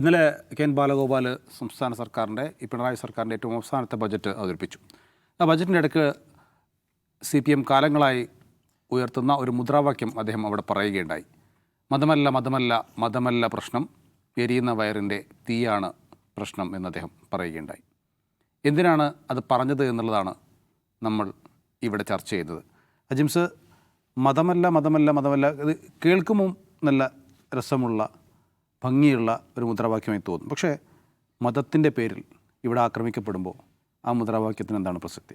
ഇന്നലെ K N Balagopal സംസ്ഥാന സർക്കാരിന്റെ ഈ പിണറായി സർക്കാരിന്റെ ഏറ്റവും അവസാനത്തെ ബജറ്റ് അവതരിപ്പിച്ചു. ആ ബജറ്റിന്റെ ഇടയ്ക്ക് സി പി എം കാലങ്ങളായി ഉയർത്തുന്ന ഒരു മുദ്രാവാക്യം അദ്ദേഹം അവിടെ പറയുകയുണ്ടായി. മതമല്ല മതമല്ല മതമല്ല പ്രശ്നം എരിയുന്ന വയറിന്റെ തീയാണ് പ്രശ്നം എന്ന് അദ്ദേഹം പറയുകയുണ്ടായി. എന്തിനാണ് അത് പറഞ്ഞത് എന്നുള്ളതാണ് നമ്മൾ ഇവിടെ ചർച്ച ചെയ്തത്. അജിംസ് മതമല്ല മതമല്ല മതമല്ല ഇത് കേൾക്കുമ്പോൾ നല്ല രസമുള്ള ഭംഗിയുള്ള ഒരു മുദ്രാവാക്യമായി തോന്നും. പക്ഷേ മതത്തിന്റെ പേരിൽ ഇവിടെ ആക്രമിക്കപ്പെടുമ്പോൾ ആ മുദ്രാവാക്യത്തിന് എന്താണ് പ്രസക്തി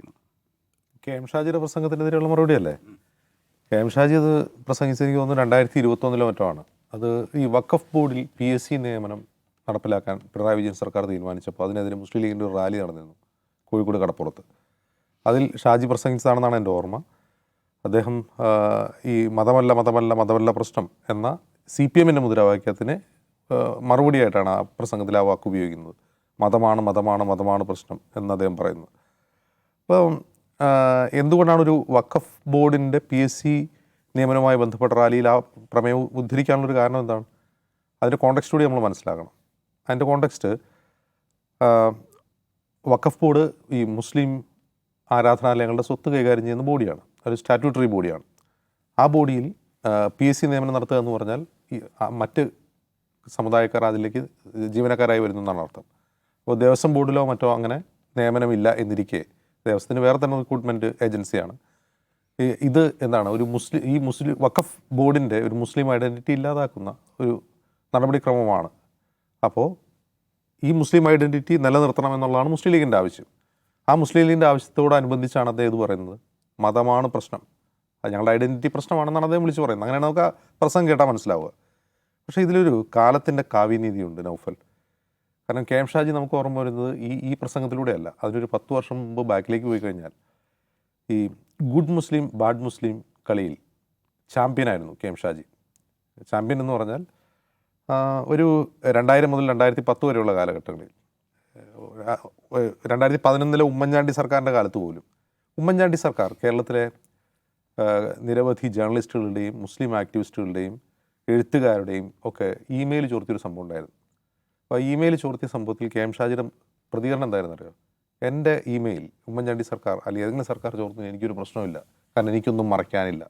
കെ എം ഷാജിയുടെ പ്രസംഗത്തിനെതിരെയുള്ള മറുപടിയല്ലേ? കെ എം ഷാജി അത് പ്രസംഗിച്ച് എനിക്ക് തോന്നുന്നു രണ്ടായിരത്തി ഇരുപത്തൊന്നിലോ മറ്റോ ആണ് അത് ഈ വഖഫ് ബോർഡിൽ പി എസ് സി നിയമനം നടപ്പിലാക്കാൻ പിണറായി വിജയൻ സർക്കാർ തീരുമാനിച്ചപ്പോൾ അതിനെതിരെ മുസ്ലിം ലീഗിന്റെ ഒരു റാലി നടന്നിരുന്നു കോഴിക്കോട് കടപ്പുറത്ത്. അതിൽ ഷാജി പ്രസംഗിച്ചതാണെന്നാണ് എന്റെ ഓർമ്മ. അദ്ദേഹം ഈ മതമല്ല മതമല്ല മതമല്ല പ്രശ്നം എന്ന സി പി എമ്മിന്റെ മുദ്രാവാക്യത്തിന് മറുപടിയായിട്ടാണ് ആ പ്രസംഗത്തിൽ ആ വാക്ക് ഉപയോഗിക്കുന്നത്. മതമാണ് മതമാണ് മതമാണ് പ്രശ്നം എന്ന് അദ്ദേഹം പറയുന്നത്. അപ്പം എന്തുകൊണ്ടാണ് ഒരു വഖഫ് ബോർഡിന്റെ പി എസ് സി നിയമനവുമായി ബന്ധപ്പെട്ട റാലിയിൽ ആ പ്രമേയം ഉദ്ധരിക്കാനുള്ളൊരു കാരണം എന്താണ്? അതിന്റെ കോണ്ടെക്സ്റ്റ് കൂടി നമ്മൾ മനസ്സിലാക്കണം. അതിന്റെ കോണ്ടെക്സ്റ്റ് വഖഫ് ബോർഡ് ഈ മുസ്ലിം ആരാധനാലയങ്ങളുടെ സ്വത്ത് കൈകാര്യം ചെയ്യുന്ന ബോഡിയാണ്. ഒരു സ്റ്റാറ്റ്യൂട്ടറി ബോഡിയാണ്. ആ ബോഡിയിൽ പി എസ് സി നിയമനം നടത്തുക എന്ന് പറഞ്ഞാൽ ഈ മറ്റ് സമുദായക്കാർ അതിലേക്ക് ജീവനക്കാരായി വരുന്നു എന്നാണ് അർത്ഥം. അപ്പോൾ ദേവസ്വം ബോർഡിലോ മറ്റോ അങ്ങനെ നിയമനമില്ല എന്നിരിക്കെ ദേവസ്വത്തിന് വേറെ തന്നെ റിക്രൂട്ട്മെന്റ് ഏജൻസിയാണ്. ഇത് എന്താണ്? ഒരു മുസ്ലിം ഈ മുസ്ലിം വഖഫ് ബോർഡിന്റെ ഒരു മുസ്ലിം ഐഡന്റിറ്റി ഇല്ലാതാക്കുന്ന ഒരു നടപടിക്രമമാണ്. അപ്പോൾ ഈ മുസ്ലിം ഐഡന്റിറ്റി നിലനിർത്തണം എന്നുള്ളതാണ് മുസ്ലിം ലീഗിന്റെ ആവശ്യം. ആ മുസ്ലിം ലീഗിന്റെ ആവശ്യത്തോടനുബന്ധിച്ചാണ് അദ്ദേഹം ഇത് പറയുന്നത്. മതമാണ് പ്രശ്നം. ഞങ്ങളുടെ ഐഡന്റിറ്റി പ്രശ്നമാണെന്നാണ് അദ്ദേഹം വിളിച്ച് പറയുന്നത്. അങ്ങനെയാണ് നമുക്ക് ആ പ്രസംഗം കേട്ടാൽ മനസ്സിലാവുക. പക്ഷേ ഇതിലൊരു കാലത്തിന്റെ കാവ്യനീതിയുണ്ട് നൗഫൽ. കാരണം കെ എം ഷാജി നമുക്ക് ഓർമ്മ വരുന്നത് ഈ ഈ പ്രസംഗത്തിലൂടെയല്ല. അതിനൊരു പത്ത് വർഷം മുമ്പ് ബാക്കിലേക്ക് പോയി കഴിഞ്ഞാൽ ഈ ഗുഡ് മുസ്ലിം ബാഡ് മുസ്ലിം കളിയിൽ ചാമ്പ്യനായിരുന്നു കെ എം ഷാജി. ചാമ്പ്യൻ എന്ന് പറഞ്ഞാൽ ഒരു രണ്ടായിരം മുതൽ രണ്ടായിരത്തി പത്ത് വരെയുള്ള കാലഘട്ടങ്ങളിൽ രണ്ടായിരത്തി പതിനൊന്നിലെ ഉമ്മൻചാണ്ടി സർക്കാരിന്റെ കാലത്ത് പോലും ഉമ്മൻചാണ്ടി സർക്കാർ കേരളത്തിലെ നിരവധി ജേർണലിസ്റ്റുകളുടെയും മുസ്ലിം ആക്ടിവിസ്റ്റുകളുടെയും എഴുത്തുകാരുടെയും ഒക്കെ ഇമെയിൽ ചോർത്തിയൊരു സംഭവം ഉണ്ടായിരുന്നു. അപ്പോൾ ആ ഇമെയിൽ ചോർത്തിയ സംഭവത്തിൽ കെ എം ഷാജിയുടെ പ്രതികരണം എന്തായിരുന്നു അറിയോ എന്റെ ഇമെയിൽ ഉമ്മൻചാണ്ടി സർക്കാർ അല്ലെങ്കിൽ ഏതെങ്കിലും സർക്കാർ ചോർത്തുന്നതിന് എനിക്കൊരു പ്രശ്നമില്ല കാരണം എനിക്കൊന്നും മറയ്ക്കാനില്ല.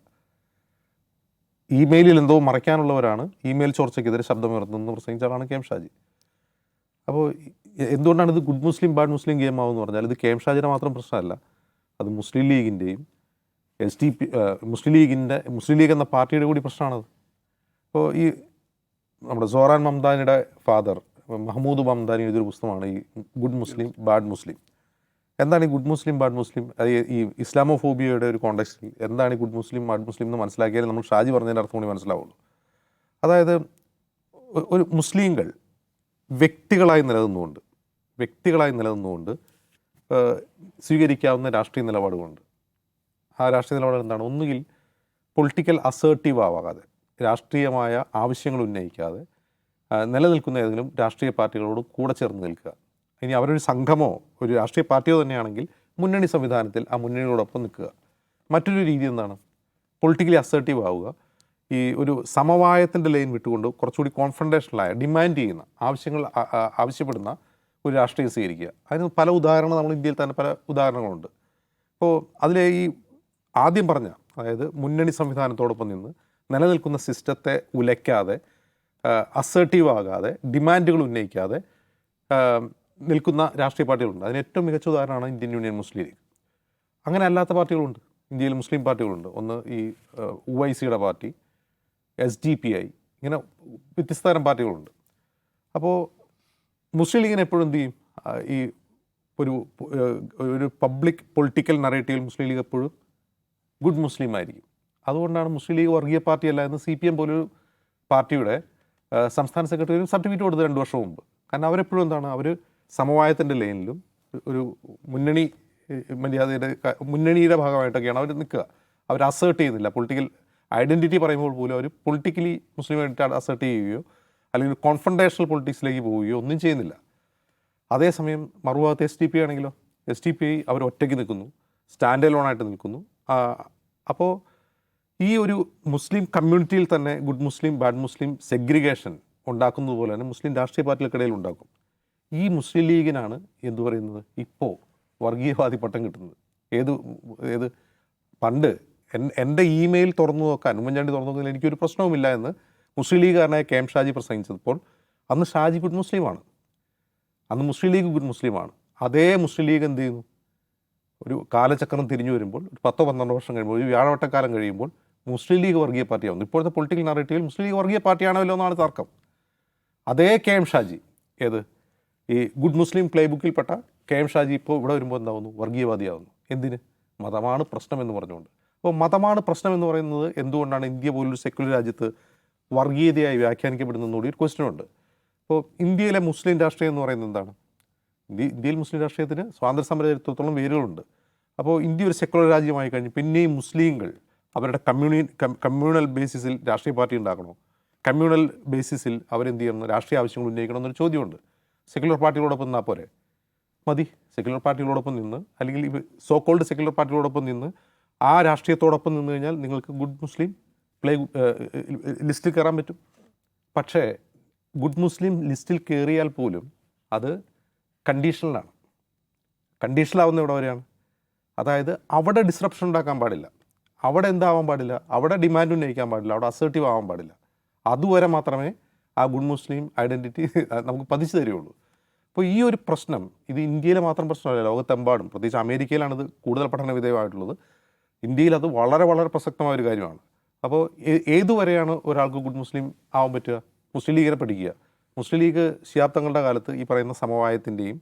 ഇമെയിലിൽ എന്തോ മറയ്ക്കാനുള്ളവരാണ്. ഇമെയിൽ ചോർച്ചയ്ക്കെതിരെ ശബ്ദമുയർത്തുന്നത് പ്രസംഗിച്ച ആളാണ് കെ എം ഷാജി. അപ്പോൾ എന്തുകൊണ്ടാണ് ഇത് good Muslim bad Muslim game ആവുമെന്ന് പറഞ്ഞാൽ ഇത് കെ എം ഷാജിയുടെ മാത്രം പ്രശ്നമല്ല. അത് മുസ്ലിം ലീഗിന്റെയും എസ് ഡി പി മുസ്ലിം ലീഗിന്റെ മുസ്ലിം ലീഗ് എന്ന പാർട്ടിയുടെ കൂടി പ്രശ്നമാണത്. അപ്പോൾ ഈ നമ്മുടെ സോറാൻ മംദാനിയുടെ ഫാദർ മഹമ്മൂദ് മംദാനി എഴുതിയൊരു പുസ്തകമാണ് ഈ ഗുഡ് മുസ്ലിം ബാഡ് മുസ്ലിം. എന്താണ് ഈ ഗുഡ് മുസ്ലിം ബാഡ് മുസ്ലിം? ഈ- ഇസ്ലാമോ ഇസ്ലാമോഫോബിയയുടെ ഒരു കോണ്ടെക്സ്റ്റിൽ എന്താണ് ഈ ഗുഡ് മുസ്ലിം ബാഡ് മുസ്ലിം എന്ന് മനസ്സിലാക്കിയാൽ നമ്മൾ ഷാജി പറഞ്ഞതിന്റെ അർത്ഥം കൂടി മനസ്സിലാവുള്ളൂ. അതായത് ഒരു മുസ്ലിങ്ങൾ വ്യക്തികളായി നിലനിന്നുകൊണ്ട് വ്യക്തികളായി നിലനിന്നുകൊണ്ട് സ്വീകരിക്കാവുന്ന രാഷ്ട്രീയ നിലപാടുകളുണ്ട്. ആ രാഷ്ട്രീയ നിലപാട് എന്താണ്? ഒന്നുകിൽ പൊളിറ്റിക്കൽ അസേർട്ടീവ് ആവാതെ രാഷ്ട്രീയമായ ആവശ്യങ്ങൾ ഉന്നയിക്കാതെ നിലനിൽക്കുന്ന ഏതെങ്കിലും രാഷ്ട്രീയ പാർട്ടികളോട് കൂടെ ചേർന്ന് നിൽക്കുക. ഇനി അവരൊരു സംഘമോ ഒരു രാഷ്ട്രീയ പാർട്ടിയോ തന്നെയാണെങ്കിൽ മുന്നണി സംവിധാനത്തിൽ ആ മുന്നണിയോടൊപ്പം നിൽക്കുക. മറ്റൊരു രീതി എന്താണ്? പൊളിറ്റിക്കലി അസേർട്ടീവ് ആവുക. ഈ ഒരു സമവായത്തിന്റെ ലൈൻ വിട്ടുകൊണ്ട് കുറച്ചുകൂടി കോൺഫ്രണ്ടേഷനിലായ ഡിമാൻഡ് ചെയ്യുന്ന ആവശ്യങ്ങൾ ആവശ്യപ്പെടുന്ന ഒരു രാഷ്ട്രീയം സ്വീകരിക്കുക. അതിന് പല ഉദാഹരണങ്ങൾ നമ്മൾ ഇന്ത്യയിൽ തന്നെ പല ഉദാഹരണങ്ങളുണ്ട്. അപ്പോൾ അതിലെ ഈ ആദ്യം പറഞ്ഞ അതായത് മുന്നണി സംവിധാനത്തോടൊപ്പം നിന്ന് നിലനിൽക്കുന്ന സിസ്റ്റത്തെ ഉലയ്ക്കാതെ അസേർട്ടീവ് ആകാതെ ഡിമാൻഡുകൾ ഉന്നയിക്കാതെ നിൽക്കുന്ന രാഷ്ട്രീയ പാർട്ടികളുണ്ട്. അതിന് ഏറ്റവും മികച്ച ഉദാഹരണമാണ് ഇന്ത്യൻ യൂണിയൻ മുസ്ലിം ലീഗ്. അങ്ങനെ അല്ലാത്ത പാർട്ടികളുണ്ട്. ഇന്ത്യയിൽ മുസ്ലിം പാർട്ടികളുണ്ട്. ഒന്ന് ഈ ഉ ഐ സിയുടെ party S D P I ഇങ്ങനെ വ്യത്യസ്ത തരം പാർട്ടികളുണ്ട്. അപ്പോൾ മുസ്ലിം ലീഗിന് എപ്പോഴും എന്ത് ചെയ്യും? ഈ ഒരു ഒരു പബ്ലിക് പൊളിറ്റിക്കൽ നറേറ്റീവിൽ മുസ്ലിം ലീഗ് എപ്പോഴും ഗുഡ് മുസ്ലിം ആയിരിക്കും. അതുകൊണ്ടാണ് മുസ്ലിം ലീഗ് വർഗീയ പാർട്ടിയല്ല എന്ന് സി പി എം പോലൊരു പാർട്ടിയുടെ സംസ്ഥാന സെക്രട്ടറി സർട്ടിഫിക്കറ്റ് കൊടുത്ത് രണ്ട് വർഷം മുമ്പ്. കാരണം അവരെപ്പോഴും എന്താണ് അവർ സമവായത്തിന്റെ ലൈനിലും ഒരു മുന്നണി മര്യാദയുടെ മുന്നണിയുടെ ഭാഗമായിട്ടൊക്കെയാണ് അവർ നിൽക്കുക. അവർ അസേർട്ട് ചെയ്യുന്നില്ല. പൊളിറ്റിക്കൽ ഐഡന്റിറ്റി പറയുമ്പോൾ പോലും അവർ പൊളിറ്റിക്കലി മുസ്ലിം വേണ്ടിയിട്ട് അസേർട്ട് ചെയ്യുകയോ അല്ലെങ്കിൽ കോൺഫണ്ടേഷണൽ പൊളിറ്റിക്സിലേക്ക് പോവുകയോ ഒന്നും ചെയ്യുന്നില്ല. അതേസമയം മറുഭാഗത്ത് എസ് ഡി പി ആണെങ്കിലോ എസ് ഡി പി അവർ ഒറ്റയ്ക്ക് നിൽക്കുന്നു. സ്റ്റാൻഡ് ലോണായിട്ട് നിൽക്കുന്നു. അപ്പോൾ ഈ ഒരു മുസ്ലിം കമ്മ്യൂണിറ്റിയിൽ തന്നെ good Muslim bad Muslim segregation ഉണ്ടാക്കുന്നതുപോലെ തന്നെ മുസ്ലിം രാഷ്ട്രീയ പാർട്ടികൾക്കിടയിൽ ഉണ്ടാക്കും ഈ മുസ്ലിം ലീഗിനാണ് എന്തു പറയുന്നത്? ഇപ്പോൾ വർഗീയവാദി പട്ടം കിട്ടുന്നത്. ഏത് ഏത് പണ്ട് എൻ- എന്റെ ഇമെയിൽ തുറന്നു നോക്കാൻ ഉമ്മൻചാണ്ടി തുറന്നു നോക്കുന്നതിൽ എനിക്കൊരു പ്രശ്നവുമില്ല എന്ന് മുസ്ലിം ലീഗുകാരനായ കെ എം ഷാജി പ്രസംഗിച്ചപ്പോൾ അന്ന് ഷാജി ഗുഡ് മുസ്ലിമാണ്. അന്ന് മുസ്ലിം ലീഗ് ഗുഡ് മുസ്ലിമാണ്. അതേ മുസ്ലിം ലീഗ് എന്ത് ചെയ്യുന്നു? ഒരു കാലചക്രം തിരിഞ്ഞു വരുമ്പോൾ ഒരു പത്തോ പന്ത്രണ്ടോ വർഷം കഴിയുമ്പോൾ ഒരു വ്യാഴവട്ടക്കാലം കഴിയുമ്പോൾ മുസ്ലിം ലീഗ് വർഗീയ പാർട്ടിയാവുന്നു. ഇപ്പോഴത്തെ പൊളിറ്റിക്കൽ നറേറ്റീവിൽ മുസ്ലിം ലീഗ് വർഗീയ പാർട്ടിയാണല്ലോ എന്നാണ് തർക്കം. അതേ കെ എം ഷാജി ഏത്? ഈ ഗുഡ് മുസ്ലിം പ്ലേ ബുക്കിൽപ്പെട്ട കെ എം ഷാജി ഇപ്പോൾ ഇവിടെ വരുമ്പോൾ എന്താവുന്നു? വർഗീയവാദിയാവുന്നു. എന്തിന്? മതമാണ് പ്രശ്നം എന്ന് പറഞ്ഞുകൊണ്ട്. അപ്പോൾ മതമാണ് പ്രശ്നം എന്ന് പറയുന്നത് എന്തുകൊണ്ടാണ് ഇന്ത്യ പോലൊരു സെക്യുലർ രാജ്യത്ത് വർഗീയതയായി വ്യാഖ്യാനിക്കപ്പെടുന്നതോടി ഒരു ക്വസ്റ്റ്യൻ ഉണ്ട്. അപ്പോൾ ഇന്ത്യയിലെ മുസ്ലിം രാഷ്ട്രീയം എന്ന് പറയുന്നത് എന്താണ്? ഇന്ത്യ ഇന്ത്യയിൽ മുസ്ലിം രാഷ്ട്രീയത്തിന് സ്വാതന്ത്ര്യ സമര ചരിത്രത്തോളം വേരുകളുണ്ട്. അപ്പോൾ ഇന്ത്യ ഒരു സെക്യുലർ രാജ്യമായി കഴിഞ്ഞ്. പിന്നെയും മുസ്ലിങ്ങൾ അവരുടെ കമ്മ്യൂണി കമ്മ്യൂണൽ ബേസിസിൽ രാഷ്ട്രീയ പാർട്ടി ഉണ്ടാക്കണോ? കമ്മ്യൂണൽ ബേസിസിൽ അവരെന്ത് ചെയ്യണം? രാഷ്ട്രീയ ആവശ്യങ്ങൾ ഉന്നയിക്കണം എന്നൊരു ചോദ്യമുണ്ട്. സെക്യുലർ പാർട്ടികളോടൊപ്പം നിന്നാൽ പോരെ? മതി. സെക്യുലർ പാർട്ടികളോടൊപ്പം നിന്ന് അല്ലെങ്കിൽ ഈ സോ കോൾഡ് സെക്യുലർ പാർട്ടികളോടൊപ്പം നിന്ന് ആ രാഷ്ട്രീയത്തോടൊപ്പം നിന്ന് കഴിഞ്ഞാൽ നിങ്ങൾക്ക് ഗുഡ് മുസ്ലിം പ്ലേ ലിസ്റ്റിൽ കയറാൻ പറ്റും. പക്ഷേ ഗുഡ് മുസ്ലിം ലിസ്റ്റിൽ കയറിയാൽ പോലും അത് കണ്ടീഷണലാണ് കണ്ടീഷണലാവുന്ന ഇവിടെ വരെയാണ്? അതായത് അവിടെ ഡിസ്റപ്ഷൻ ഉണ്ടാക്കാൻ പാടില്ല. അവിടെ എന്താവാൻ പാടില്ല അവിടെ ഡിമാൻഡ് ഉന്നയിക്കാൻ പാടില്ല അവിടെ അസേർട്ടീവ് ആവാൻ പാടില്ല. അതുവരെ മാത്രമേ ആ ഗുഡ് മുസ്ലിം ഐഡന്റിറ്റി നമുക്ക് പതിച്ചു തരികയുള്ളൂ. അപ്പോൾ ഈ ഒരു പ്രശ്നം ഇത് ഇന്ത്യയിലെ മാത്രം പ്രശ്നമല്ല ലോകത്തെമ്പാടും പ്രത്യേകിച്ച് അമേരിക്കയിലാണിത് കൂടുതൽ പഠന വിധേയമായിട്ടുള്ളത്. ഇന്ത്യയിൽ അത് വളരെ വളരെ പ്രസക്തമായ ഒരു കാര്യമാണ്. അപ്പോൾ ഏതുവരെയാണ് ഒരാൾക്ക് ഗുഡ് മുസ്ലിം ആവാൻ പറ്റുക? മുസ്ലിം ലീഗിനെ പഠിക്കുക. മുസ്ലിം ലീഗ് ശിയാബ്ദങ്ങളുടെ കാലത്ത് ഈ പറയുന്ന സമവായത്തിന്റെയും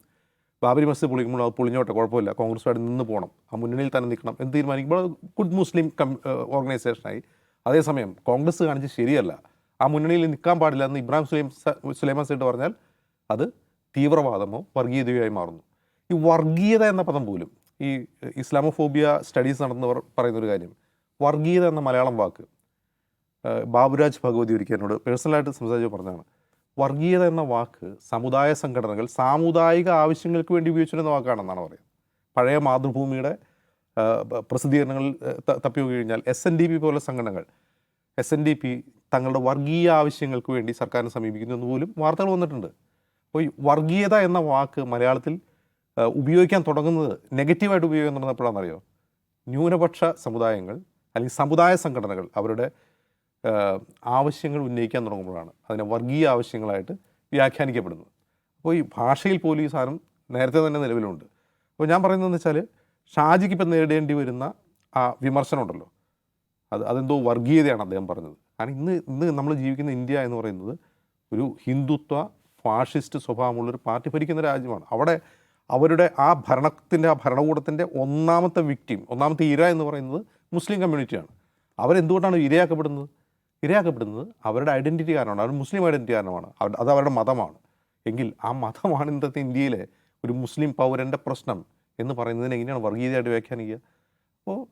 ബാബരി മസ്ജിദ് പൊളിക്കുമ്പോൾ അത് പൊളിഞ്ഞോട്ടെ കുഴപ്പമില്ല. കോൺഗ്രസുമായിട്ട് നിന്ന് പോകണം. ആ മുന്നണിയിൽ തന്നെ നിൽക്കണം എന്ന് തീരുമാനിക്കുമ്പോൾ ഗുഡ് മുസ്ലിം കം ഓർഗനൈസേഷനായി അതേസമയം കോൺഗ്രസ് കാണിച്ച് ശരിയല്ല. ആ മുന്നണിയിൽ നിൽക്കാൻ പാടില്ല എന്ന് ഇബ്രാഹിം സുലൈം സുലൈമാൻ സൈഡ് പറഞ്ഞാൽ അത് തീവ്രവാദമോ വർഗീയതയോയി മാറുന്നു. ഈ വർഗീയത എന്ന പദം പോലും ഈ ഇസ്ലാമോഫോബിയ സ്റ്റഡീസ് നടന്നവർ പറയുന്നൊരു കാര്യം വർഗീയത എന്ന മലയാളം വാക്ക് ബാബുരാജ് ഭഗവതി ഒരിക്കൽ എന്നോട് പേഴ്സണലായിട്ട് സംസാരിച്ച് പറഞ്ഞതാണ് വർഗീയത എന്ന വാക്ക് സമുദായ സംഘടനകൾ സാമുദായിക ആവശ്യങ്ങൾക്ക് വേണ്ടി ഉപയോഗിച്ചിരുന്ന വാക്കാണെന്നാണ് പറയുന്നത്. പഴയ മാതൃഭൂമിയുടെ പ്രസിദ്ധീകരണങ്ങളിൽ തപ്പി കഴിഞ്ഞാൽ എസ് എൻ ഡി പി പോലെ സംഘടനകൾ എസ് എൻ ഡി പി തങ്ങളുടെ വർഗീയ ആവശ്യങ്ങൾക്ക് വേണ്ടി സർക്കാരിനെ സമീപിക്കുന്നു എന്ന് പോലും വാർത്തകൾ വന്നിട്ടുണ്ട്. അപ്പോൾ ഈ വർഗീയത എന്ന വാക്ക് മലയാളത്തിൽ ഉപയോഗിക്കാൻ തുടങ്ങുന്നത് നെഗറ്റീവായിട്ട് ഉപയോഗിക്കാൻ തുടങ്ങുന്നപ്പോഴാണെന്നറിയോ ന്യൂനപക്ഷ സമുദായങ്ങൾ അല്ലെങ്കിൽ സമുദായ സംഘടനകൾ അവരുടെ ആവശ്യങ്ങൾ ഉന്നയിക്കാൻ തുടങ്ങുമ്പോഴാണ് അതിനെ വർഗീയ ആവശ്യങ്ങളായിട്ട് വ്യാഖ്യാനിക്കപ്പെടുന്നത്. അപ്പോൾ ഈ ഭാഷയിൽ പോലും ഈ സാധനം നേരത്തെ തന്നെ നിലവിലുണ്ട്. അപ്പോൾ ഞാൻ പറയുന്നതെന്ന് വെച്ചാൽ ഷാജിക്ക് ഇപ്പം നേരിടേണ്ടി വരുന്ന ആ വിമർശനം ഉണ്ടല്ലോ അത് അതെന്തോ വർഗീയതയാണ് അദ്ദേഹം പറഞ്ഞത്. കാരണം ഇന്ന് ഇന്ന് നമ്മൾ ജീവിക്കുന്ന ഇന്ത്യ എന്ന് പറയുന്നത് ഒരു ഹിന്ദുത്വ ഫാഷിസ്റ്റ് സ്വഭാവമുള്ളൊരു പാർട്ടി ഭരിക്കുന്ന രാജ്യമാണ്. അവിടെ അവരുടെ ആ ഭരണത്തിന്റെ ആ ഭരണകൂടത്തിന്റെ ഒന്നാമത്തെ വിക്ടിം ഒന്നാമത്തെ ഇര എന്ന് പറയുന്നത് മുസ്ലിം കമ്മ്യൂണിറ്റിയാണ് അവരെന്തുകൊണ്ടാണ് ഇരയാക്കപ്പെടുന്നത്? ഇരയാക്കപ്പെടുന്നത് അവരുടെ ഐഡന്റിറ്റി കാരണമാണ്. അവർ മുസ്ലിം ഐഡന്റിറ്റി കാരണമാണ്. അത് അവരുടെ മതമാണ്. എങ്കിൽ ആ മതമാണ് ഇന്നത്തെ ഇന്ത്യയിലെ ഒരു മുസ്ലിം പൗരന്റെ പ്രശ്നം എന്ന് പറയുന്നതിന് എങ്ങനെയാണ് വർഗീയതയായിട്ട് വ്യാഖ്യാനിക്കുക? അപ്പോൾ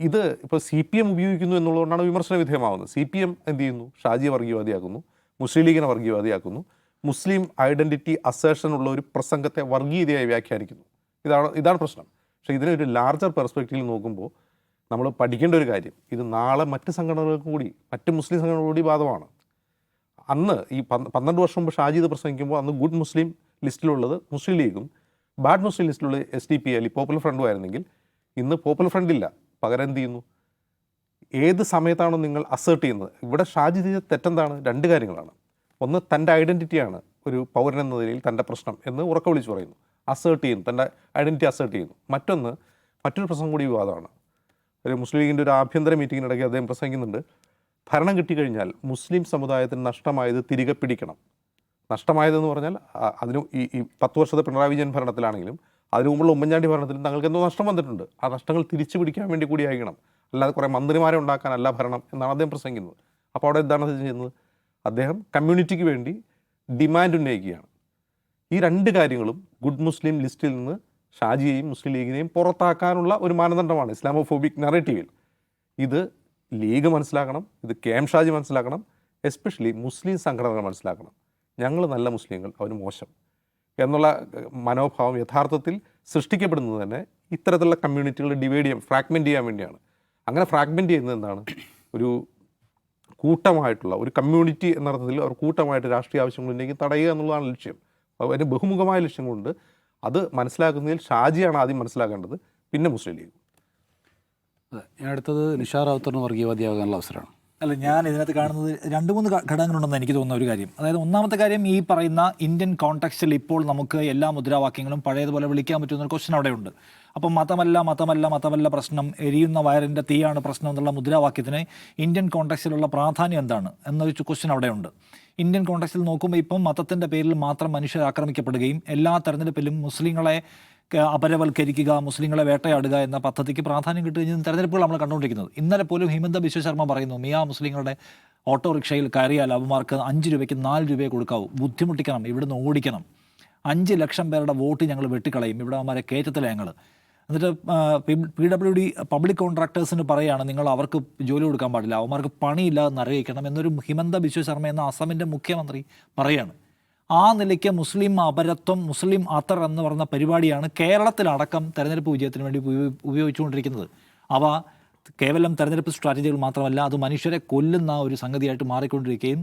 ഇത് ഇപ്പോൾ സി പി എം ഉപയോഗിക്കുന്നു എന്നുള്ളതുകൊണ്ടാണ് വിമർശന വിധേയമാവുന്നത്. സി പി എം എന്ത് ചെയ്യുന്നു? ഷാജിയെ വർഗീയവാദിയാക്കുന്നു. മുസ്ലിം ലീഗിനെ വർഗീയവാദിയാക്കുന്നു. മുസ്ലിം ഐഡന്റിറ്റി അസേഷൻ ഉള്ള ഒരു പ്രസംഗത്തെ വർഗീയതയായി വ്യാഖ്യാനിക്കുന്നു. ഇതാണ് ഇതാണ് പ്രശ്നം. പക്ഷേ ഇതിനെ ഒരു ലാർജർ പെർസ്പെക്റ്റീവിൽ നോക്കുമ്പോൾ നമ്മൾ പഠിക്കേണ്ട ഒരു കാര്യം. ഇത് നാളെ മറ്റ് സംഘടനകൾക്ക് കൂടി മറ്റ് മുസ്ലിം സംഘടനകൾ കൂടി ബാധകമാണ്. അന്ന് ഈ പന്ത് പന്ത്രണ്ട് വർഷം മുമ്പ് ഷാജിദ് പ്രസംഗിക്കുമ്പോൾ അന്ന് ഗുഡ് മുസ്ലിം ലിസ്റ്റിലുള്ളത് മുസ്ലിം ലീഗും ബാഡ് മുസ്ലിം ലിസ്റ്റിലുള്ള എസ് ഡി പി അല്ലെങ്കിൽ പോപ്പുലർ ഫ്രണ്ടും ആയിരുന്നെങ്കിൽ ഇന്ന് പോപ്പുലർ ഫ്രണ്ട് ഇല്ല. പകരം എന്ത് ചെയ്യുന്നു? ഏത് സമയത്താണോ നിങ്ങൾ അസേർട്ട് ചെയ്യുന്നത്? ഇവിടെ ഷാജി ചെയ്ത തെറ്റെന്താണ്? രണ്ട് കാര്യങ്ങളാണ്. ഒന്ന് തന്റെ ഐഡന്റിറ്റിയാണ് ഒരു പൗരൻ എന്ന നിലയിൽ തന്റെ പ്രശ്നം എന്ന് ഉറക്കെ വിളിച്ച് പറയുന്നു. അസേർട്ട് ചെയ്യുന്നു തന്റെ ഐഡന്റിറ്റി അസേർട്ട് ചെയ്യുന്നു. മറ്റൊന്ന് മറ്റൊരു പ്രശ്നം കൂടി വിവാദമാണ്. ഒരു മുസ്ലിം ലീഗിന്റെ ഒരു ആഭ്യന്തര മീറ്റിങ്ങിനിടയ്ക്ക് അദ്ദേഹം പ്രസംഗിക്കുന്നുണ്ട്. ഭരണം കിട്ടിക്കഴിഞ്ഞാൽ മുസ്ലിം സമുദായത്തിന് നഷ്ടമായത് തിരികെ പിടിക്കണം. നഷ്ടമായതെന്ന് പറഞ്ഞാൽ അതിന് ഈ ഈ പത്ത് വർഷത്തെ പിണറായി വിജയൻ ഭരണത്തിലാണെങ്കിലും അതിനു മുമ്പുള്ള ഉമ്മൻചാണ്ടി ഭരണത്തിലും തങ്ങൾക്ക് എന്തോ നഷ്ടം വന്നിട്ടുണ്ട്. ആ നഷ്ടങ്ങൾ തിരിച്ചു പിടിക്കാൻ വേണ്ടി കൂടി ആയിരിക്കണം. അല്ലാതെ കുറേ മന്ത്രിമാരെ ഉണ്ടാക്കാനല്ല ഭരണം എന്നാണ് അദ്ദേഹം പ്രസംഗിക്കുന്നത്. അപ്പോൾ അവിടെ എന്താണ് ചെയ്യുന്നത്? അദ്ദേഹം കമ്മ്യൂണിറ്റിക്ക് വേണ്ടി ഡിമാൻഡ് ഉന്നയിക്കുകയാണ്. ഈ രണ്ട് കാര്യങ്ങളും ഗുഡ് മുസ്ലിം ലിസ്റ്റിൽ നിന്ന് ഷാജിയെയും മുസ്ലിം ലീഗിനെയും പുറത്താക്കാനുള്ള ഒരു മാനദണ്ഡമാണ് ഇസ്ലാമോഫോബിക് നറേറ്റീവിൽ. ഇത് ലീഗ് മനസ്സിലാക്കണം ഇത് കെ എം ഷാജി മനസ്സിലാക്കണം എസ്പെഷ്യലി മുസ്ലിം സംഘടനകൾ മനസ്സിലാക്കണം. ഞങ്ങൾ നല്ല മുസ്ലിങ്ങൾ അവർ മോശം എന്നുള്ള മനോഭാവം യഥാർത്ഥത്തിൽ സൃഷ്ടിക്കപ്പെടുന്നത് തന്നെ ഇത്തരത്തിലുള്ള കമ്മ്യൂണിറ്റികളെ ഡിവൈഡ് ചെയ്യാൻ ഫ്രാഗ്മെന്റ് ചെയ്യാൻ വേണ്ടിയാണ്. അങ്ങനെ ഫ്രാഗ്മെന്റ് ചെയ്യുന്നത് എന്താണ്? ഒരു കൂട്ടമായിട്ടുള്ള ഒരു കമ്മ്യൂണിറ്റി എന്ന അർത്ഥത്തിൽ അവർ കൂട്ടമായിട്ട് രാഷ്ട്രീയ ആവശ്യങ്ങളുണ്ടെങ്കിൽ തടയുക എന്നുള്ളതാണ് ലക്ഷ്യം. അതിന് ബഹുമുഖമായ ലക്ഷ്യങ്ങളുണ്ട്. അത് മനസ്സിലാക്കുന്നതിൽ ഷാജിയാണ് ആദ്യം മനസ്സിലാക്കേണ്ടത് പിന്നെ മുസ്ലിം ലീഗ്. അതെ ഞാൻ അടുത്തത് നിഷാർ റാവുത്തറിന് വർഗീയവാദിയാകാനുള്ള അവസരമാണ്. അല്ല ഞാൻ ഇതിനകത്ത് കാണുന്നത് രണ്ട് മൂന്ന് ഘടകങ്ങളുണ്ടെന്ന് എനിക്ക് തോന്നുന്ന ഒരു കാര്യം. അതായത് ഒന്നാമത്തെ കാര്യം ഈ പറയുന്ന ഇന്ത്യൻ കോൺടാക്സ്റ്റിൽ ഇപ്പോൾ നമുക്ക് എല്ലാ മുദ്രാവാക്യങ്ങളും പഴയതുപോലെ വിളിക്കാൻ പറ്റുന്ന ഒരു ക്വസ്റ്റൻ അവിടെയുണ്ട്. അപ്പം മതമല്ല മതമല്ല മതമല്ല പ്രശ്നം എരിയുന്ന വയറിന്റെ തീയാണ് പ്രശ്നം എന്നുള്ള മുദ്രാവാക്യത്തിന് ഇന്ത്യൻ കോൺടാക്സ്റ്റിലുള്ള പ്രാധാന്യം എന്താണ് എന്നൊരു ക്വസ്റ്റൻ അവിടെയുണ്ട്. ഇന്ത്യൻ കോൺടാക്സിൽ നോക്കുമ്പോൾ ഇപ്പം മതത്തിന്റെ പേരിൽ മാത്രം മനുഷ്യർ ആക്രമിക്കപ്പെടുകയും എല്ലാ തെരഞ്ഞെടുപ്പിലും മുസ്ലിങ്ങളെ അപരവൽക്കരിക്കുക മുസ്ലിങ്ങളെ വേട്ടയാടുക എന്ന പദ്ധതിക്ക് പ്രാധാന്യം കിട്ടുകയും തെരഞ്ഞെടുപ്പുകൾ നമ്മൾ കണ്ടുകൊണ്ടിരിക്കുന്നത്. ഇന്നലെ പോലും ഹിമന്ത ബിശ്വശർമ്മ പറയുന്നു മിയാ മുസ്ലിങ്ങളുടെ ഓട്ടോറിക്ഷയിൽ കയറിയാൽ അവന്മാർക്ക് അഞ്ച് രൂപയ്ക്ക് നാല് രൂപയെ കൊടുക്കാവൂ. ബുദ്ധിമുട്ടിക്കണം ഇവിടുന്ന് ഓടിക്കണം. അഞ്ച് ലക്ഷം പേരുടെ വോട്ട് ഞങ്ങൾ വെട്ടിക്കളയും. ഇവിടെ അവന്മാരെ കയറ്റത്തില്ല ഞങ്ങൾ എന്നിട്ട് പി ഡബ്ല്യു ഡി പബ്ലിക് കോൺട്രാക്ടേഴ്സിന് പറയുകയാണ് നിങ്ങൾ അവർക്ക് ജോലി കൊടുക്കാൻ പാടില്ല. അവന്മാർക്ക് എന്ന് അറിയിക്കണം എന്നൊരു ഹിമന്ത ബിശ്വ ശർമ്മ എന്ന അസമിന്റെ മുഖ്യമന്ത്രി പറയാണ്. ആ നിലയ്ക്ക് മുസ്ലിം അപരത്വം മുസ്ലിം അത്തർ എന്ന് പറയുന്ന പരിപാടിയാണ് കേരളത്തിലടക്കം തെരഞ്ഞെടുപ്പ് വിജയത്തിന് വേണ്ടി ഉപയോഗിച്ചുകൊണ്ടിരിക്കുന്നത്. അവ കേവലം തെരഞ്ഞെടുപ്പ് സ്ട്രാറ്റജികൾ മാത്രമല്ല അത് മനുഷ്യരെ കൊല്ലുന്ന ഒരു സംഗതിയായിട്ട് മാറിക്കൊണ്ടിരിക്കുകയും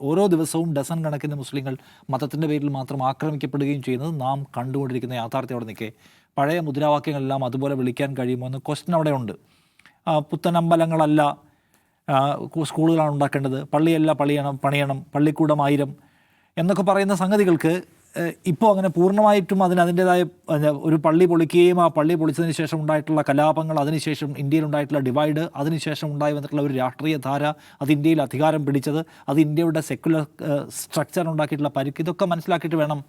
ഓരോ ദിവസവും ഡസൻ കണക്കിന് മുസ്ലിങ്ങൾ മതത്തിന്റെ പേരിൽ മാത്രം ആക്രമിക്കപ്പെടുകയും ചെയ്യുന്നത് നാം കണ്ടുകൊണ്ടിരിക്കുന്ന യാഥാർത്ഥ്യം അവിടെ നിൽക്കെ പഴയ മുദ്രാവാക്യങ്ങളെല്ലാം അതുപോലെ വിളിക്കാൻ കഴിയുമോ എന്ന് ക്വസ്റ്റൻ അവിടെ ഉണ്ട്. ആ, പുത്തനമ്പലങ്ങളല്ല സ്കൂളുകളാണ് ഉണ്ടാക്കേണ്ടത് പള്ളിയല്ല പള്ളിയണം പണിയണം പള്ളിക്കൂടം ആയിരം എന്നൊക്കെ പറയുന്ന സംഗതികൾക്ക് ഇപ്പോൾ അങ്ങനെ പൂർണമായിട്ടും അതിന് അതിന്റേതായ ഒരു പള്ളി പൊളിക്കുകയും ആ പള്ളി പൊളിച്ചതിന് ശേഷം ഉണ്ടായിട്ടുള്ള കലാപങ്ങൾ അതിനുശേഷം ഇന്ത്യയിൽ ഉണ്ടായിട്ടുള്ള ഡിവൈഡ് അതിനുശേഷം ഉണ്ടായി വന്നിട്ടുള്ള ഒരു രാഷ്ട്രീയ ധാര അത് ഇന്ത്യയിൽ അധികാരം പിടിച്ചത് അത് ഇന്ത്യയുടെ സെക്യുലർ സ്ട്രക്ചർ ഉണ്ടാക്കിയിട്ടുള്ള പരിക്ക് ഇതൊക്കെ മനസ്സിലാക്കിയിട്ട് വേണം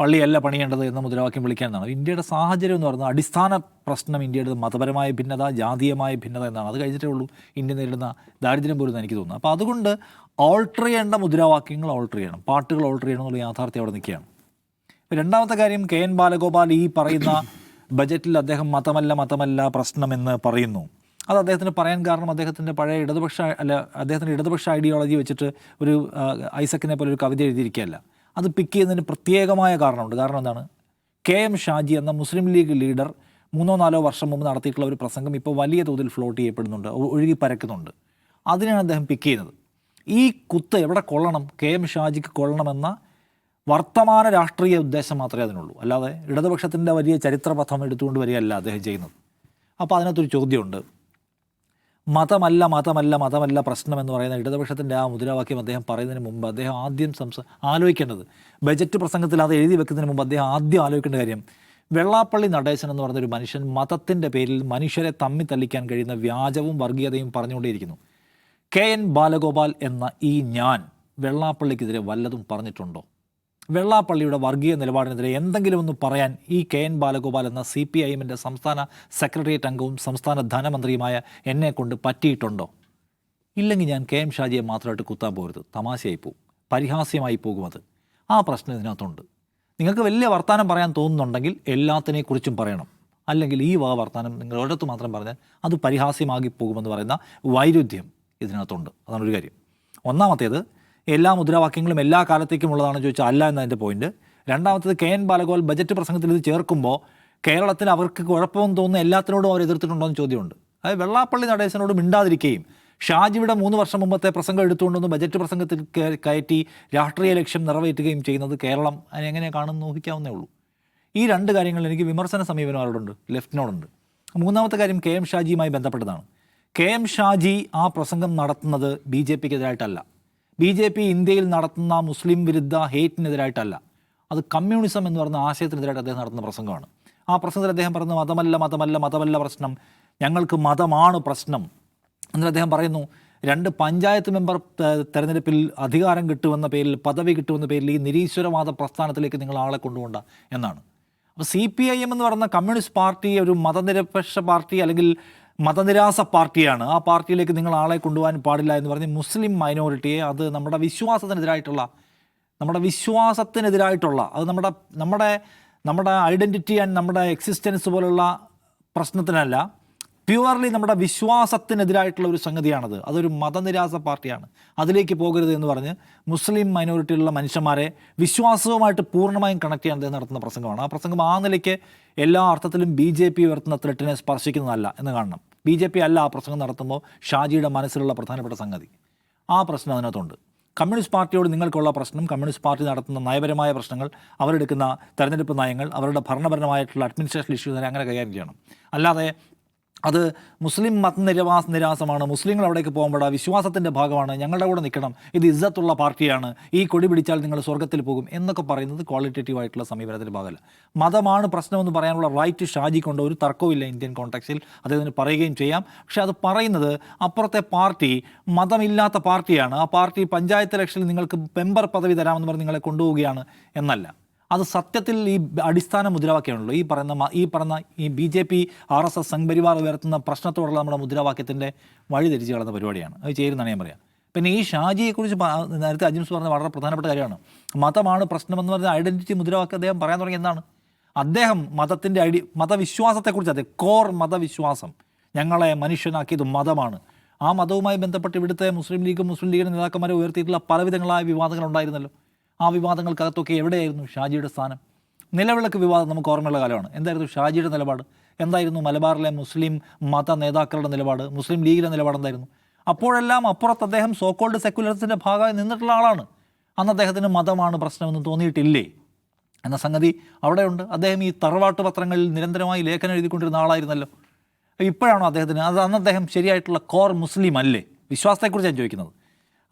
പള്ളിയല്ല പണിയേണ്ടത് എന്ന മുദ്രാവാക്യം വിളിക്കാനാണ്. ഇന്ത്യയുടെ സാഹചര്യം എന്ന് പറയുന്നത് അടിസ്ഥാന പ്രശ്നം ഇന്ത്യയുടെ മതപരമായ ഭിന്നത ജാതീയമായ ഭിന്നത എന്നാണ്. അത് കഴിഞ്ഞിട്ടേ ഉള്ളൂ ഇന്ത്യ നേരിടുന്ന ദാരിദ്ര്യം പോലും എനിക്ക് തോന്നുന്നു. അപ്പോൾ അതുകൊണ്ട് ഓൾട്ടർ ചെയ്യേണ്ട മുദ്രാവാക്യങ്ങൾ ഓൾട്ടർ ചെയ്യണം. പാട്ടുകൾ ഓൾട്ടർ ചെയ്യണം എന്നുള്ള യാഥാർത്ഥ്യം അവിടെ നിൽക്കുകയാണ്. രണ്ടാമത്തെ കാര്യം കെ എൻ ബാലഗോപാൽ ഈ പറയുന്ന ബജറ്റിൽ അദ്ദേഹം മതമല്ല മതമല്ല പ്രശ്നമെന്ന് പറയുന്നു. അത് അദ്ദേഹത്തിന് പറയാൻ കാരണം അദ്ദേഹത്തിന്റെ പഴയ ഇടതുപക്ഷ അല്ല അദ്ദേഹത്തിന്റെ ഇടതുപക്ഷ ഐഡിയോളജി വെച്ചിട്ട് ഒരു ഐസക്കിനെ പോലെ ഒരു കവിത എഴുതിയിരിക്കുകയല്ല. അത് പിക്ക് ചെയ്യുന്നതിന് പ്രത്യേകമായ കാരണമുണ്ട്. കാരണം എന്താണ്? കെ എം ഷാജി എന്ന മുസ്ലിം ലീഗ് ലീഡർ മൂന്നോ നാലോ വർഷം മുമ്പ് നടത്തിയിട്ടുള്ള ഒരു പ്രസംഗം ഇപ്പോൾ വലിയ തോതിൽ ഫ്ലോട്ട് ചെയ്യപ്പെടുന്നുണ്ട് ഒഴുകി പരക്കുന്നുണ്ട്. അതിനാണ് അദ്ദേഹം പിക്ക് ചെയ്യുന്നത്. ഈ കുത്ത് എവിടെ കൊള്ളണം? കെ എം ഷാജിക്ക് കൊള്ളണമെന്ന വർത്തമാന രാഷ്ട്രീയ ഉദ്ദേശം മാത്രമേ അതിനുള്ളൂ. അല്ലാതെ ഇടതുപക്ഷത്തിന്റെ വലിയ ചരിത്രപഥം എടുത്തുകൊണ്ട് വരികയല്ല അദ്ദേഹം ചെയ്യുന്നത്. അപ്പോൾ അതിനകത്തൊരു ചോദ്യമുണ്ട്. മതമല്ല മതമല്ല മതമല്ല പ്രശ്നം എന്ന് പറയുന്ന ഇടതുപക്ഷത്തിന്റെ ആ മുദ്രാവാക്യം അദ്ദേഹം പറയുന്നതിന് മുമ്പ് അദ്ദേഹം ആദ്യം സംസ ആലോചിക്കേണ്ടത് ബജറ്റ് പ്രസംഗത്തിൽ അത് എഴുതി വെക്കുന്നതിന് മുമ്പ് അദ്ദേഹം ആദ്യം ആലോചിക്കേണ്ട കാര്യം വെള്ളാപ്പള്ളി നടേശൻ എന്ന് ഒരു മനുഷ്യൻ മതത്തിന്റെ പേരിൽ മനുഷ്യരെ തമ്മി തല്ലിക്കാൻ കഴിയുന്ന വ്യാജവും വർഗീയതയും പറഞ്ഞുകൊണ്ടേയിരിക്കുന്നു. കെ എൻ ബാലഗോപാൽ എന്ന ഈ ഞാൻ വെള്ളാപ്പള്ളിക്കെതിരെ വല്ലതും പറഞ്ഞിട്ടുണ്ടോ? വെള്ളാപ്പള്ളിയുടെ വർഗീയ നിലപാടിനെതിരെ എന്തെങ്കിലും ഒന്ന് പറയാൻ ഈ കെ എൻ ബാലഗോപാൽ എന്ന സി പി ഐ എമ്മിന്റെ സംസ്ഥാന സെക്രട്ടേറിയറ്റ് അംഗവും സംസ്ഥാന ധനമന്ത്രിയുമായ എന്നെ കൊണ്ട് പറ്റിയിട്ടുണ്ടോ? ഇല്ലെങ്കിൽ ഞാൻ കെ എം ഷാജിയെ മാത്രമായിട്ട് കുത്താൻ പോകരുത് തമാശയായി പോകും പരിഹാസ്യമായി പോകും അത്. ആ പ്രശ്നം ഇതിനകത്തുണ്ട്. നിങ്ങൾക്ക് വലിയ വർത്തമാനം പറയാൻ തോന്നുന്നുണ്ടെങ്കിൽ എല്ലാത്തിനെക്കുറിച്ചും പറയണം. അല്ലെങ്കിൽ ഈ വക വർത്തമാനം നിങ്ങൾ ഒരിടത്ത് മാത്രം പറഞ്ഞാൽ അത് പരിഹാസ്യമാകി പോകുമെന്ന് പറയുന്ന വൈരുദ്ധ്യം ഇതിനകത്തുണ്ട്. അതാണ് ഒരു കാര്യം. ഒന്നാമത്തേത് എല്ലാ മുദ്രാവാക്യങ്ങളും എല്ലാ കാലത്തേക്കും ഉള്ളതാണെന്ന് ചോദിച്ചാൽ അല്ല എന്നതിന്റെ പോയിന്റ് രണ്ടാമത്തത് കെ എൻ ബാലഗോപാൽ ബജറ്റ് പ്രസംഗത്തിൽ ഇത് ചേർക്കുമ്പോൾ കേരളത്തിൽ അവർക്ക് കുഴപ്പമെന്ന് തോന്നുന്ന എല്ലാത്തിനോടും അവർ എതിർത്തിട്ടുണ്ടോ എന്ന് ചോദ്യമുണ്ട്. അതായത് വെള്ളാപ്പള്ളി നടേശനോട് മിണ്ടാതിരിക്കുകയും ഷാജിയുടെ മൂന്ന് വർഷം മുമ്പത്തെ പ്രസംഗം എടുത്തുകൊണ്ടൊന്ന് ബജറ്റ് പ്രസംഗത്തിൽ കയറ്റി രാഷ്ട്രീയ ലക്ഷ്യം നിറവേറ്റുകയും ചെയ്യുന്നത് കേരളം അതിനെങ്ങനെ കാണുമെന്ന് ഊഹിക്കാവുന്നേ ഉള്ളൂ. ഈ രണ്ട് കാര്യങ്ങൾ എനിക്ക് വിമർശന സമീപനം അവരോടുണ്ട് ലെഫ്റ്റിനോടുണ്ട്. മൂന്നാമത്തെ കാര്യം കെ എം ഷാജിയുമായി ബന്ധപ്പെട്ടതാണ്. കെ എം ഷാജി ആ പ്രസംഗം നടത്തുന്നത് ബി ജെ പിക്കെതിരായിട്ടല്ല. ബി ജെ പി ഇന്ത്യയിൽ നടത്തുന്ന മുസ്ലിം വിരുദ്ധ ഹേറ്റിനെതിരായിട്ടല്ല. അത് കമ്മ്യൂണിസം എന്ന് പറയുന്ന ആശയത്തിനെതിരായിട്ട് അദ്ദേഹം നടത്തുന്ന പ്രസംഗമാണ്. ആ പ്രസംഗത്തിൽ അദ്ദേഹം പറയുന്നത് മതമല്ല മതമല്ല മതമല്ല പ്രശ്നം. ഞങ്ങൾക്ക് മതമാണ് പ്രശ്നം. എന്നിട്ട് അദ്ദേഹം പറയുന്നു രണ്ട് പഞ്ചായത്ത് മെമ്പർ തെരഞ്ഞെടുപ്പിൽ അധികാരം കിട്ടുമെന്ന പേരിൽ പദവി കിട്ടുമെന്ന പേരിൽ ഈ നിരീശ്വരവാദ പ്രസ്ഥാനത്തിലേക്ക് നിങ്ങൾ ആളെ കൊണ്ടുപോകണ്ട എന്നാണ്. അപ്പോൾ സി പി ഐ എം എന്ന് പറയുന്ന കമ്മ്യൂണിസ്റ്റ് പാർട്ടി ഒരു മതനിരപേക്ഷ പാർട്ടി അല്ലെങ്കിൽ മതനിരാസ പാർട്ടിയാണ്. ആ പാർട്ടിയിലേക്ക് നിങ്ങൾ ആളെ കൊണ്ടുപോകാൻ പാടില്ല എന്ന് പറഞ്ഞ് മുസ്ലിം മൈനോറിറ്റിയെ അത് നമ്മുടെ വിശ്വാസത്തിനെതിരായിട്ടുള്ള നമ്മുടെ വിശ്വാസത്തിനെതിരായിട്ടുള്ള അത് നമ്മുടെ നമ്മുടെ നമ്മുടെ ഐഡന്റിറ്റി ആൻഡ് നമ്മുടെ എക്സിസ്റ്റൻസ് പോലുള്ള പ്രശ്നത്തിനല്ല പ്യുവർലി നമ്മുടെ വിശ്വാസത്തിനെതിരായിട്ടുള്ള ഒരു സംഗതിയാണത്. അതൊരു മതനിരാസ പാർട്ടിയാണ്. അതിലേക്ക് പോകരുത് എന്ന് പറഞ്ഞ് മുസ്ലിം മൈനോറിറ്റിയിലുള്ള മനുഷ്യന്മാരെ വിശ്വാസവുമായിട്ട് പൂർണമായും കണക്ട് ചെയ്യാൻ നടത്തുന്ന പ്രസംഗമാണ്. ആ പ്രസംഗം ആ നിലയ്ക്ക് എല്ലാ അർത്ഥത്തിലും ബി ജെ പി ഉയർത്തുന്ന ത്രെട്ടിനെ സ്പർശിക്കുന്നതല്ല എന്ന് കാണണം. ബി ജെ പി അല്ല ആ പ്രസംഗം നടത്തുമ്പോൾ ഷാജിയുടെ മനസ്സിലുള്ള പ്രധാനപ്പെട്ട സംഗതി. ആ പ്രശ്നം അതിനകത്തുണ്ട്. കമ്മ്യൂണിസ്റ്റ് പാർട്ടിയോട് നിങ്ങൾക്കുള്ള പ്രശ്നം കമ്മ്യൂണിസ്റ്റ് പാർട്ടി നടത്തുന്ന നയപരമായ പ്രശ്നങ്ങൾ അവരെടുക്കുന്ന തെരഞ്ഞെടുപ്പ് നയങ്ങൾ അവരുടെ ഭരണപരമായിട്ടുള്ള അഡ്മിനിസ്ട്രേഷൻ ഇഷ്യൂസ് അങ്ങനെ കൈകാര്യം ചെയ്യണം. അല്ലാതെ അത് മുസ്ലിം മത നിരവാസ നിരാസമാണ്. മുസ്ലിങ്ങൾ അവിടേക്ക് പോകുമ്പോൾ വിശ്വാസത്തിന്റെ ഭാഗമാണ്. ഞങ്ങളുടെ കൂടെ നിൽക്കണം. ഇത് ഇസ്സത്തുള്ള പാർട്ടിയാണ്. ഈ കൊടി പിടിച്ചാൽ നിങ്ങൾ സ്വർഗത്തിൽ പോകും എന്നൊക്കെ പറയുന്നത് ക്വാളിറ്റേറ്റീവ് ആയിട്ടുള്ള സമീപനത്തിന്റെ ഭാഗമല്ല. മതമാണ് പ്രശ്നമെന്ന് പറയാനുള്ള റൈറ്റ് ഷാജിക്കൊണ്ട്. ഒരു തർക്കവുമില്ല ഇന്ത്യൻ കോൺടാക്സിൽ അദ്ദേഹത്തിന് പറയുകയും ചെയ്യാം. പക്ഷേ അത് പറയുന്നത് അപ്പുറത്തെ പാർട്ടി മതമില്ലാത്ത പാർട്ടിയാണ്. ആ പാർട്ടി പഞ്ചായത്ത് ഇലക്ഷനിൽ നിങ്ങൾക്ക് മെമ്പർ പദവി തരാമെന്ന് പറഞ്ഞ് നിങ്ങളെ കൊണ്ടുപോവുകയാണ് എന്നല്ല. അത് സത്യത്തിൽ ഈ അടിസ്ഥാന മുദ്രാവാക്യമാണല്ലോ. ഈ പറയുന്ന ഈ പറഞ്ഞ ഈ B J P R S S Sangh Parivar ഉയർത്തുന്ന പ്രശ്നത്തോടുള്ള നമ്മുടെ മുദ്രാവാക്യത്തിന്റെ വഴി തിരിച്ചു കളയുന്ന പരിപാടിയാണ്. അത് ചേരുന്നതാണ് ഞാൻ പറയാം. പിന്നെ ഈ ഷാജിയെക്കുറിച്ച് നേരത്തെ അജിംസ് പറഞ്ഞ വളരെ പ്രധാനപ്പെട്ട കാര്യമാണ്. മതമാണ് പ്രശ്നമെന്ന് പറഞ്ഞ ഐഡന്റിറ്റി മുദ്രാവാക്യം അദ്ദേഹം പറയാൻ തുടങ്ങി എന്താണ് അദ്ദേഹം മതത്തിന്റെ ഐഡി മതവിശ്വാസത്തെക്കുറിച്ച് അതെ കോർ മതവിശ്വാസം ഞങ്ങളെ മനുഷ്യനാക്കിയത് മതമാണ്. ആ മതവുമായി ബന്ധപ്പെട്ട് ഇവിടുത്തെ മുസ്ലിം ലീഗും മുസ്ലിം ലീഗിന്റെ നേതാക്കന്മാരെ ഉയർത്തിയിട്ടുള്ള പലവിധങ്ങളായ വിവാദങ്ങൾ ഉണ്ടായിരുന്നല്ലോ ആ വിവാദങ്ങൾക്കകത്തൊക്കെ എവിടെയായിരുന്നു ഷാജിയുടെ സ്ഥാനം? നിലവിളക്ക് വിവാദം നമുക്ക് ഓർമ്മയുള്ള കാലമാണ്. എന്തായിരുന്നു ഷാജിയുടെ നിലപാട്? എന്തായിരുന്നു മലബാറിലെ മുസ്ലിം മത നേതാക്കളുടെ നിലപാട്? മുസ്ലിം ലീഗിലെ നിലപാട് എന്തായിരുന്നു? അപ്പോഴെല്ലാം അപ്പുറത്ത് അദ്ദേഹം സോക്കോൾഡ് സെക്യുലറിസത്തിന്റെ ഭാഗമായി നിന്നിട്ടുള്ള ആളാണ്. അന്ന് അദ്ദേഹത്തിന് മതമാണ് പ്രശ്നമെന്ന് തോന്നിയിട്ടില്ലേ? എന്ന സംഗതി അവിടെയുണ്ട്. അദ്ദേഹം ഈ തറവാട്ട് പത്രങ്ങളിൽ നിരന്തരമായി ലേഖനം എഴുതിക്കൊണ്ടിരുന്ന ആളായിരുന്നല്ലോ. ഇപ്പോഴാണോ അദ്ദേഹത്തിന്? അത് അന്ന് അദ്ദേഹം ശരിയായിട്ടുള്ള കോർ മുസ്ലിം അല്ലേ? വിശ്വാസത്തെക്കുറിച്ച് ഞാൻ ചോദിക്കുന്നത്.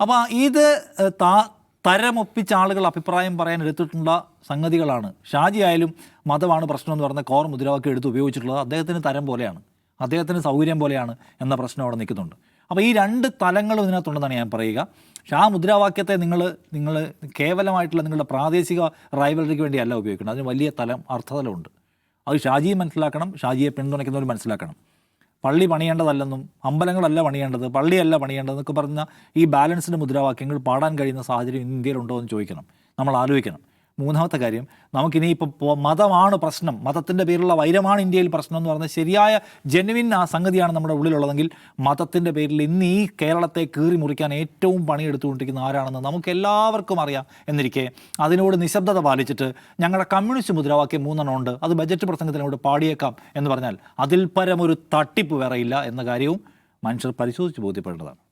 അപ്പോൾ ഇത് താ തരമൊപ്പിച്ച ആളുകൾ അഭിപ്രായം പറയാൻ എടുത്തിട്ടുള്ള സംഗതികളാണ്. ഷാജി ആയാലും മതമാണ് പ്രശ്നം എന്ന് പറഞ്ഞ കോർ മുദ്രാവാക്യം എടുത്ത് ഉപയോഗിച്ചിട്ടുള്ളത് അദ്ദേഹത്തിന് തരം പോലെയാണ്. അദ്ദേഹത്തിന് സൗകര്യം പോലെയാണ് എന്ന പ്രശ്നം അവിടെ നിൽക്കുന്നുണ്ട്. അപ്പോൾ ഈ രണ്ട് തലങ്ങളും ഇതിനകത്തുണ്ടെന്നാണ് ഞാൻ പറയുക. പക്ഷേ ആ മുദ്രാവാക്യത്തെ നിങ്ങൾ നിങ്ങൾ കേവലമായിട്ടുള്ള നിങ്ങളുടെ പ്രാദേശിക റൈവലറിക്ക് വേണ്ടിയല്ല ഉപയോഗിക്കുന്നത്. അതിന് വലിയ തലം അർത്ഥതലമുണ്ട് അത് ഷാജിയെ മനസ്സിലാക്കണം ഷാജിയെ പിന്തുണയ്ക്കുന്നവർ മനസ്സിലാക്കണം. പള്ളി പണിയേണ്ടതല്ലെന്നും അമ്പലങ്ങളല്ല പണിയേണ്ടത് പള്ളിയല്ല പണിയേണ്ടതെന്നൊക്കെ പറഞ്ഞ ഈ ബാലൻസിന്റെ മുദ്രാവാക്യങ്ങൾ പാടാൻ കഴിയുന്ന സാഹചര്യം ഇന്ത്യയിലുണ്ടോ എന്ന് ചോദിക്കണം. നമ്മൾ ആലോചിക്കണം. മൂന്നാമത്തെ കാര്യം നമുക്കിനി ഇപ്പോൾ മതമാണ് പ്രശ്നം. മതത്തിന്റെ പേരിലുള്ള വൈരമാണ് ഇന്ത്യയിൽ പ്രശ്നം എന്ന് പറഞ്ഞാൽ ശരിയായ ജെനുവിൻ ആ സംഗതിയാണ് നമ്മുടെ ഉള്ളിലുള്ളതെങ്കിൽ മതത്തിന്റെ പേരിൽ ഇന്ന് ഈ കേരളത്തെ കീറി മുറിക്കാൻ ഏറ്റവും പണിയെടുത്തുകൊണ്ടിരിക്കുന്ന ആരാണെന്ന് നമുക്ക് എല്ലാവർക്കും അറിയാം എന്നിരിക്കെ അതിനോട് നിശബ്ദത പാലിച്ചിട്ട് ഞങ്ങളുടെ കമ്മ്യൂണിസ്റ്റ് മുദ്രാവാക്യം മൂന്നെണ്ണം ഉണ്ട്. അത് ബജറ്റ് പ്രസംഗത്തിനോട് പാടിയേക്കാം എന്ന് പറഞ്ഞാൽ അതിൽ പരം ഒരു തട്ടിപ്പ് വേറെയില്ല എന്ന കാര്യവും മനുഷ്യർ പരിശോധിച്ച് ബോധ്യപ്പെടേണ്ടതാണ്.